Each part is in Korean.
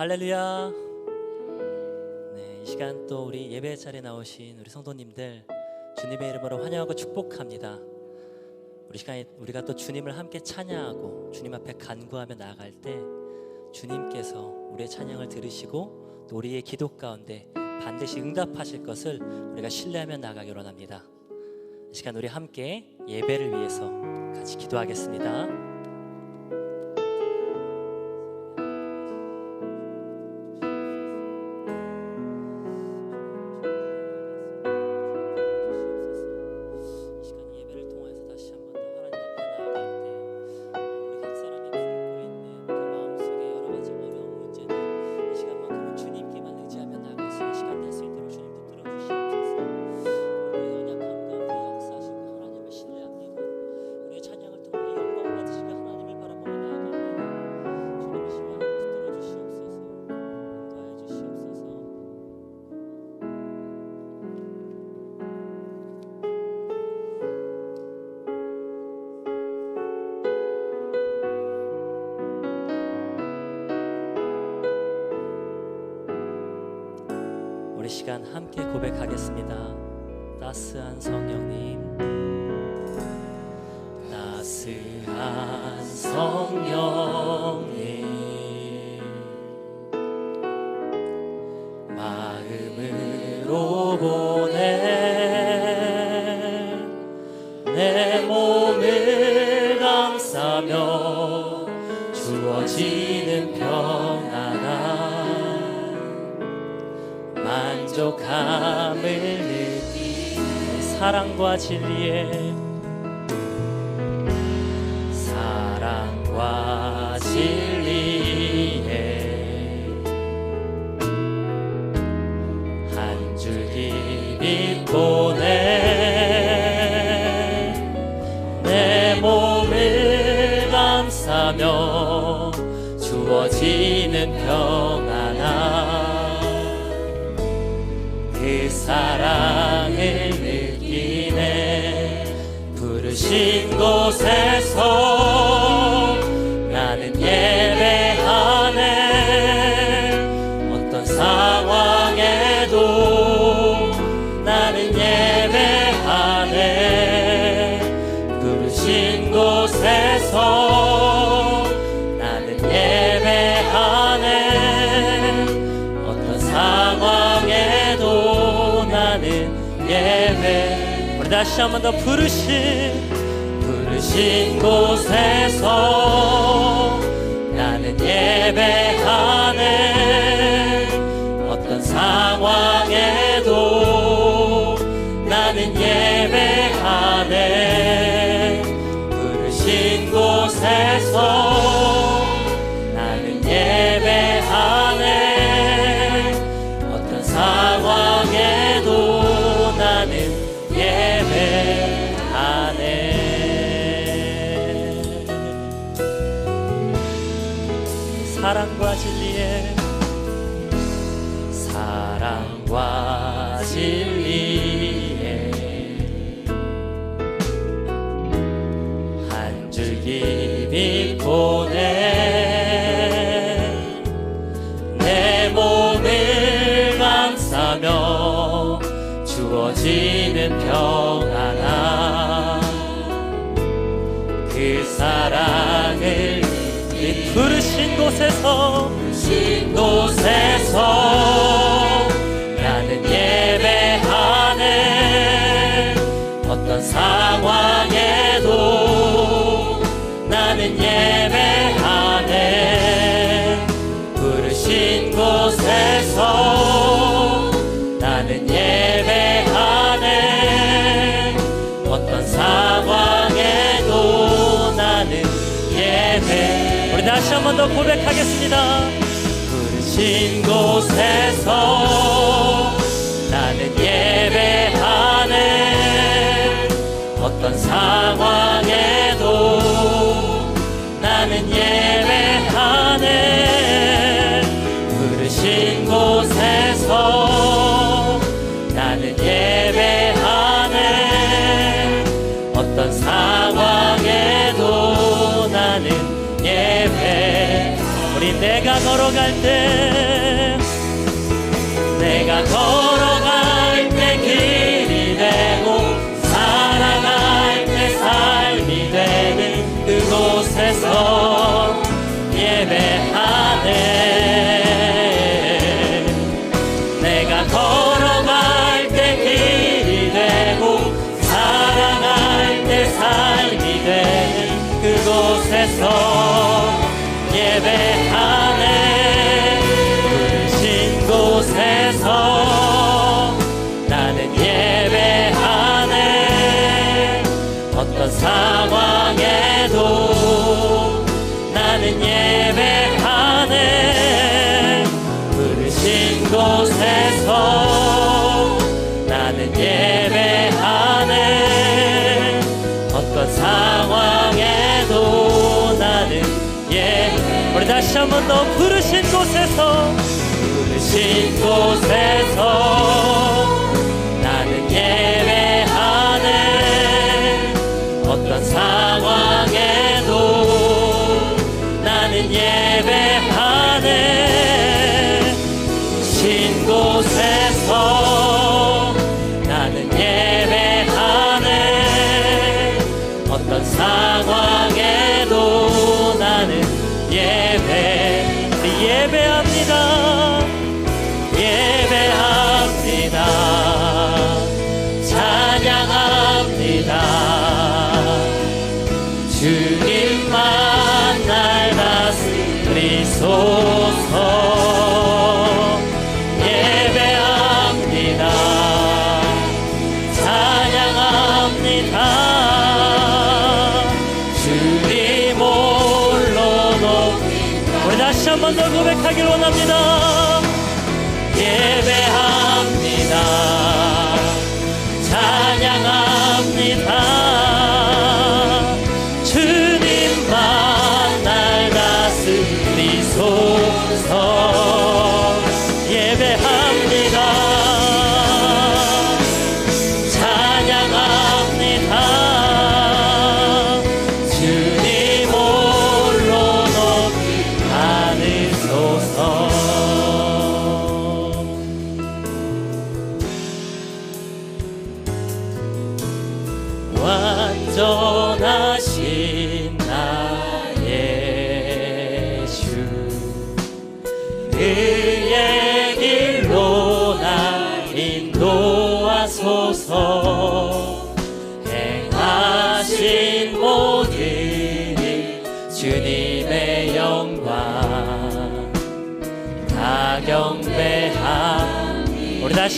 할렐루야. 네, 이 시간 또 우리 예배 자리에 나오신 우리 성도님들 주님의 이름으로 환영하고 축복합니다. 우리 시간에 우리가 또 주님을 함께 찬양하고 주님 앞에 간구하며 나아갈 때 주님께서 우리의 찬양을 들으시고 또 우리의 기도 가운데 반드시 응답하실 것을 우리가 신뢰하며 나가기 원합니다. 이 시간 우리 함께 예배를 위해서 같이 기도하겠습니다. 시간 함께 고백하겠습니다. 따스한 성령님, 따스한 성령님, 마음으로 보내 내 몸을 감싸며 주어지는 평안함. 만족함을 느끼는 사랑과 진리에 다시 한 번 더 부르신 부르신 곳에서 나는 예배하네 신 곳에서 번 더 고백하겠습니다. 부르신 곳에서 나는 예배하네 어떤 상황 내가 걸어갈 때 내가 걸어 예배하네. 어떤 상황에도 나는 예 우리 다시 한 번 더 부르신 곳에서 부르신 곳에서. soul.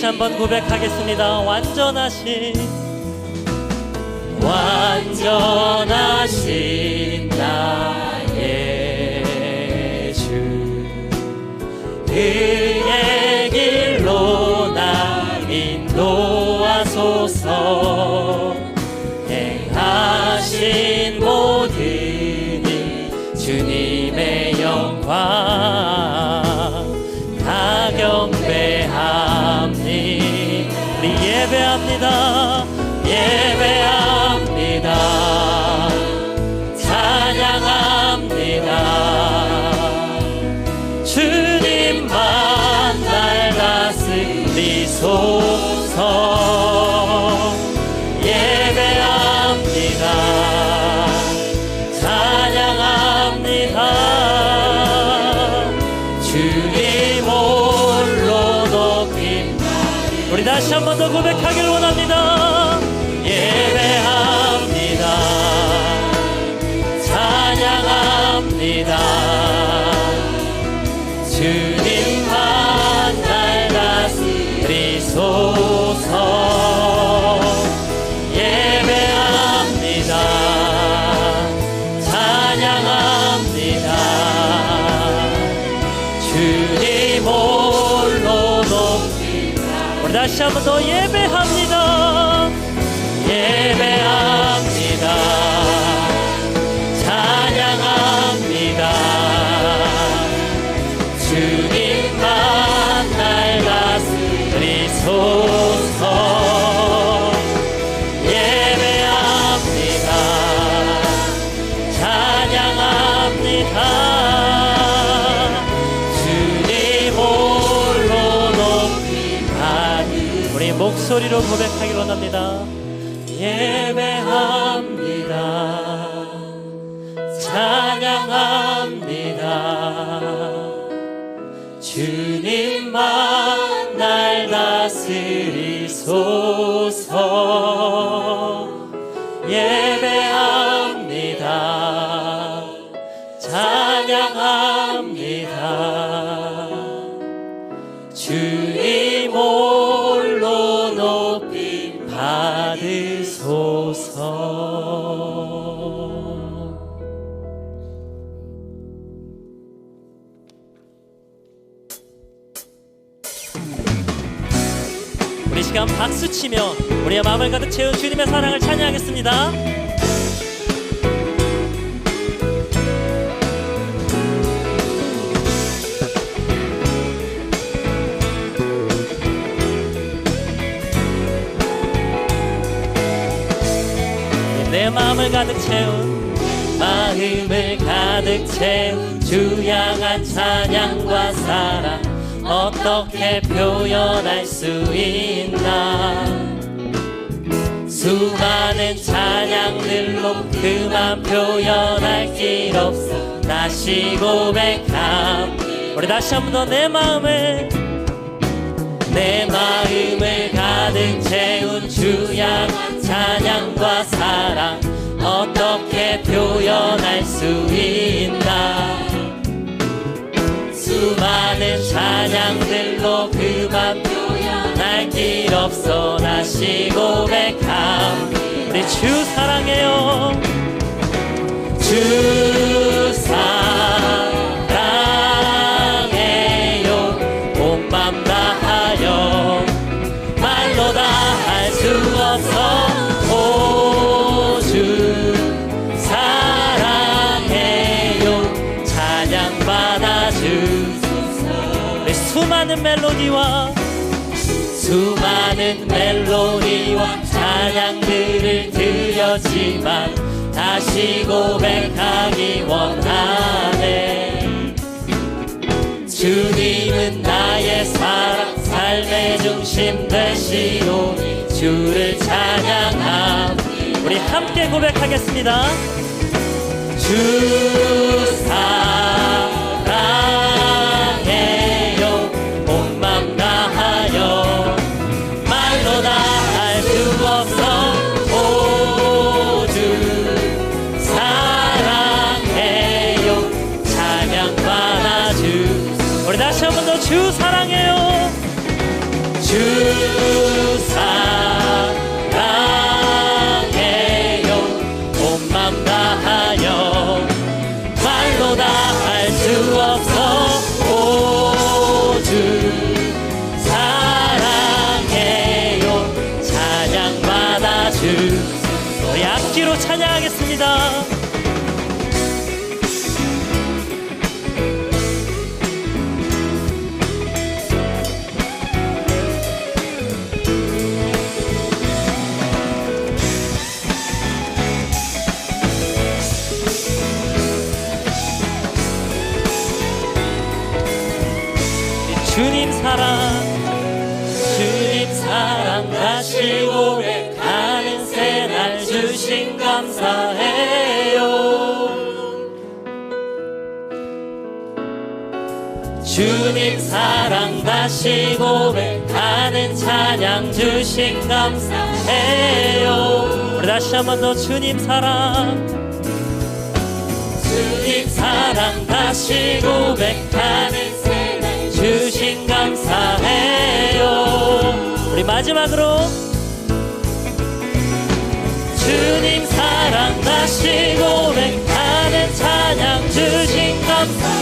다시 한번 고백하겠습니다. 완전하신 완전하신 나의 주. 그의 길로 나 인도하소서. 행하신 모든 이 주님의 영광. 우리 예배합니다. 예배합니다. 찬양합니다. 주님만 날 다스리소서. 목소리로 고백하기로 원합니다. 예배합니다. 찬양합니다. 주님만 날 다스리소서 시간 박수 치며 우리의 마음을 가득 채운 주님의 사랑을 찬양하겠습니다. 내 마음을 가득 채운 마음을 가득 채운 주양한 찬양과 사랑 어떻게 표현할 수 있나? 수많은 찬양들로 그만 표현할 길 없어. 다시 고백함. 우리 다시 한 번 더 내 마음을 내 마음을 가득 채운 주양한 찬양과 사랑. 어떻게 표현할 수 있나 찬양들로 그만 표현할 길 없어 다시 고백함 우리 주 사랑해요 멜로디와 찬양들을 드렸지만 다시 고백하기 원하네. 주님은 나의 사랑 삶의 중심 되시오니 주를 찬양함. 우리 함께 고백하겠습니다. 주 악기로 찬양하겠습니다 사랑 다시 고백하는 찬양 주신 감사해요. 우리 다시 한 번 더 주님 사랑. 주님 사랑 다시 고백하는 새날 주신 감사해요. 우리 마지막으로 주님 사랑 다시 고백하는 찬양 주신 감사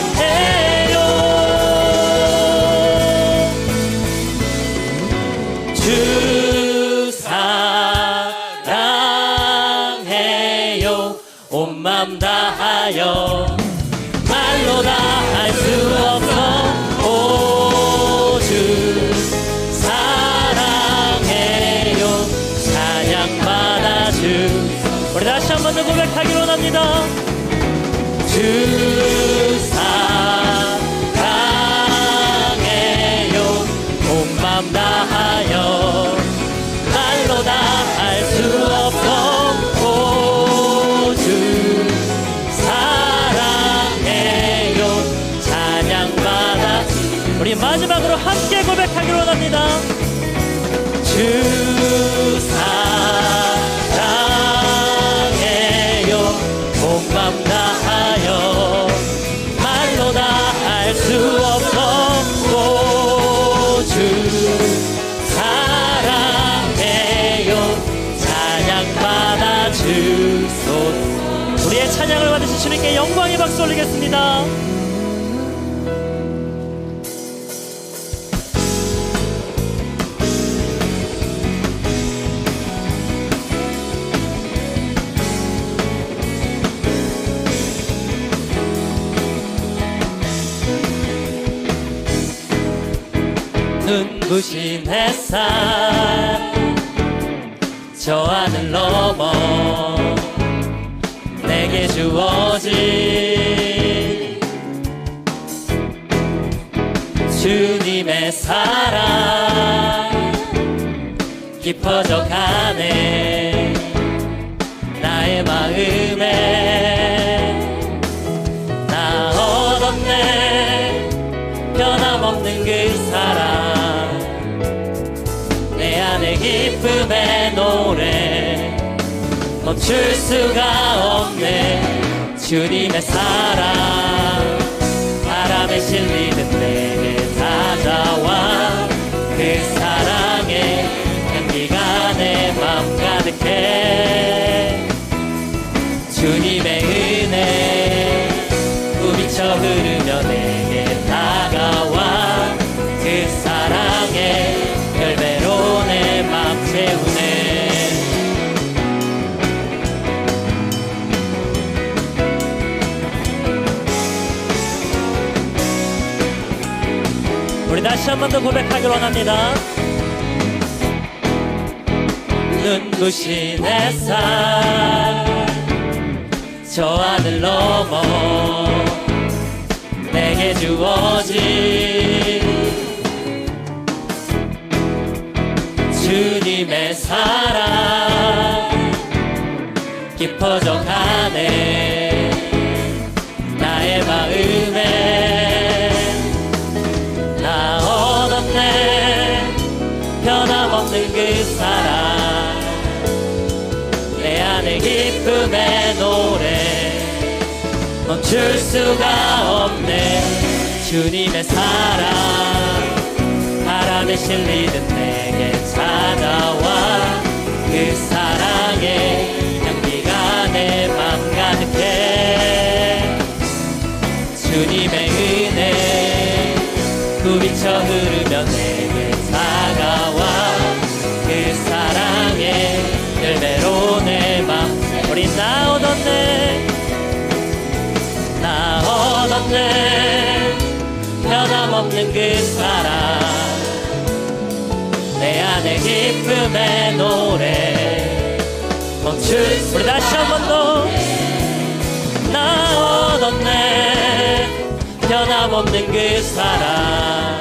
다하 올리겠습니다. 눈부신 햇살 저 하늘 넘어 내게 주어진 주님의 사랑 깊어져 가네. 나의 마음에 나 얻었네. 변함없는 그 사랑. 내 안에 기쁨의 노래 멈출 수가 없네. 주님의 사랑. 바람에 실리는 한번 더 고백하길 원합니다. 눈부신 햇살 저 하늘 넘어 내게 주어진 주님의 사랑 깊어져 가네 사랑. 내 안에 기쁨의 노래. 멈출 수가 없네. 주님의 사랑. 바람에 실리듯 내게 찾아와 그 사랑의 그 사랑 내 안에 기쁨의 노래. 멈출 우리 다시 한번 더. 나 얻었네. 변함없는 그 사랑.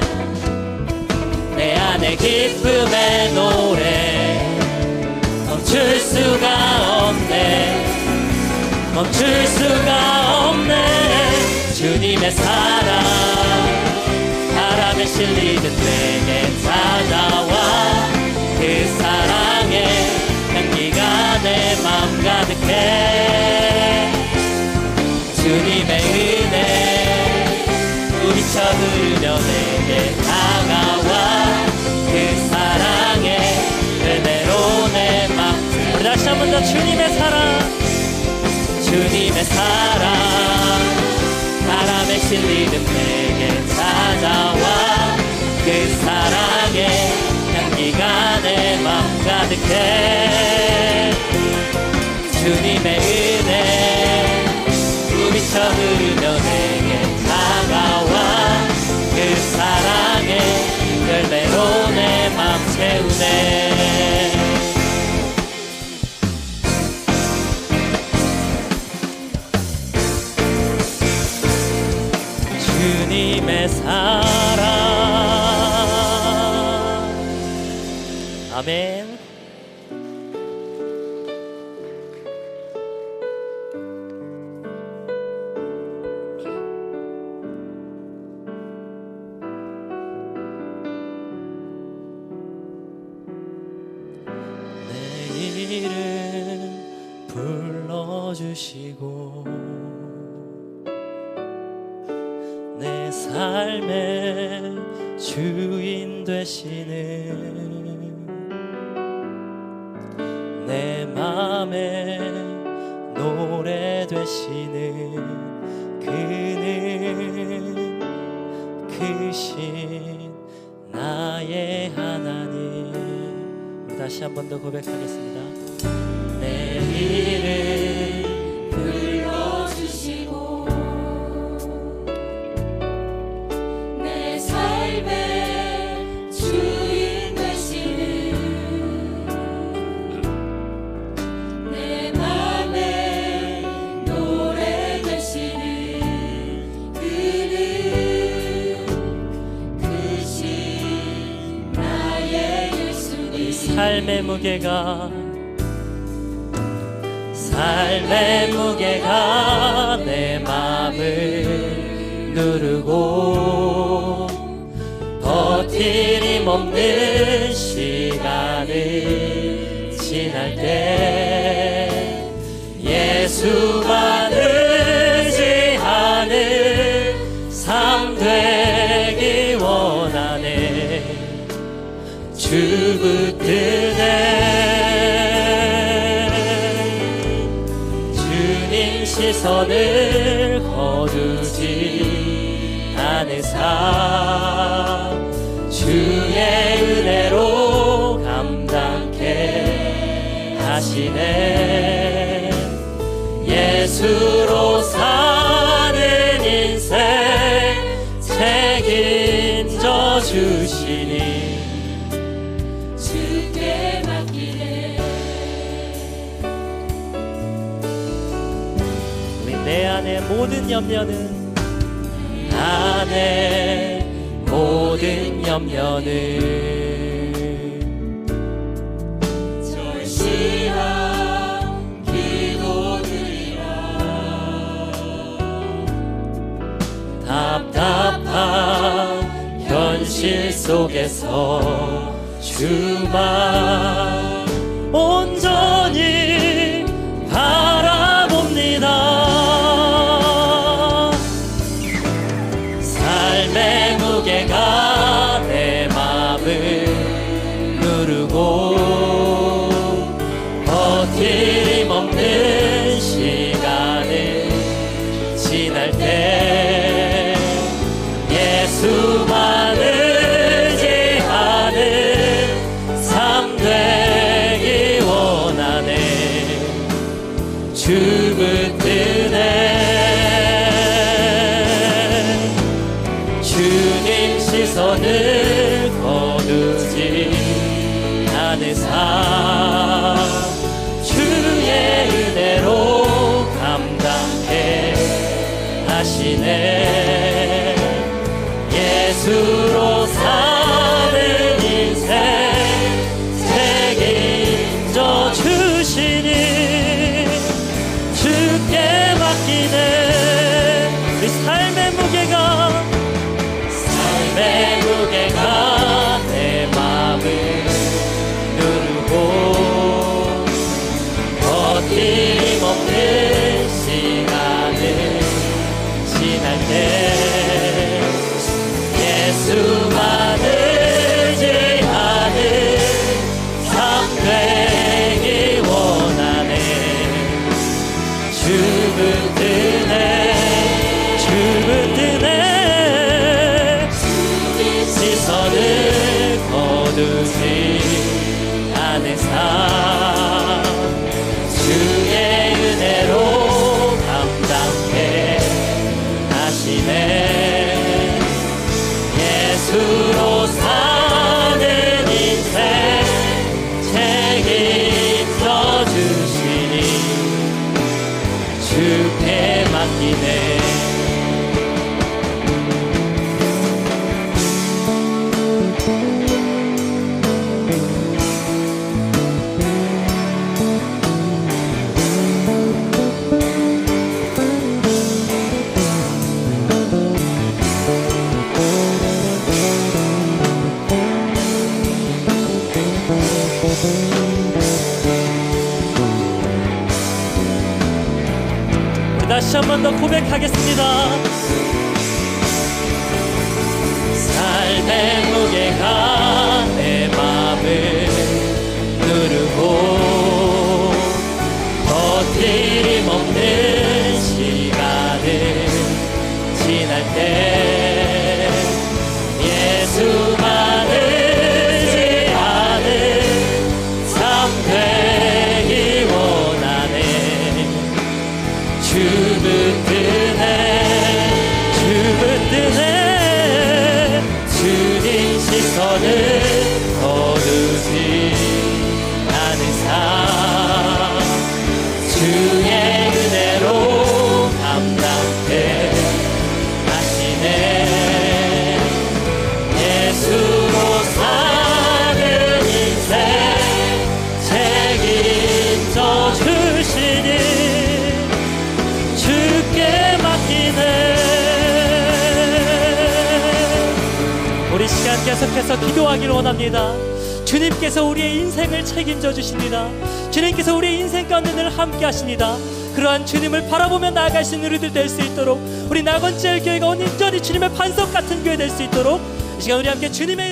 내 안에 기쁨의 노래. 멈출 수가 없네. 멈출 수가 없네. 주님의 사랑 바람에 실리듯 내게 찾아와. 그 사랑의 향기가 내 맘 가득해. 주님의 은혜 부비쳐 흐르며 내게 다가와. 그 사랑의 열매로 내맘 우리 다시 한 번 더 주님의 사랑. 주님의 사랑. 바람에 실리듯 내 맘 가득해 주님의 은혜 부비쳐 흐르며 내게 다가와 그 사랑의 열매로 내 맘 채우네. 주님의 사랑. 아멘 주시고 내 삶의 주인 되시는 내 맘에 노래 되시는 그는 크신 나의 하나님. 다시 한 번 더 고백하겠습니다 삶의 무게가 삶의 무게가 내 맘을 누르고 버티림 없는 시간을 지날 때 예수만 주 붙드네 주님 시선을 거두지 삶 주의 은혜로 감당케 하시네. 예수로 사 염려는 안의 모든 염려는 절실한 기도드리라. 답답한 현실 속에서 주만 온전 번 더 고백하겠습니다. 주 계속해서 기도하기를 원합니다. 주님께서 우리의 인생을 책임져 주십니다. 주님께서 우리의 인생 가운데 늘 함께 하십니다. 그러한 주님을 바라보며 나아갈 수 있는 우리들 될 수 있도록 우리 나건절 교회가 온전히 주님의 반석 같은 교회 될 수 있도록 이 시간 우리 함께 주님의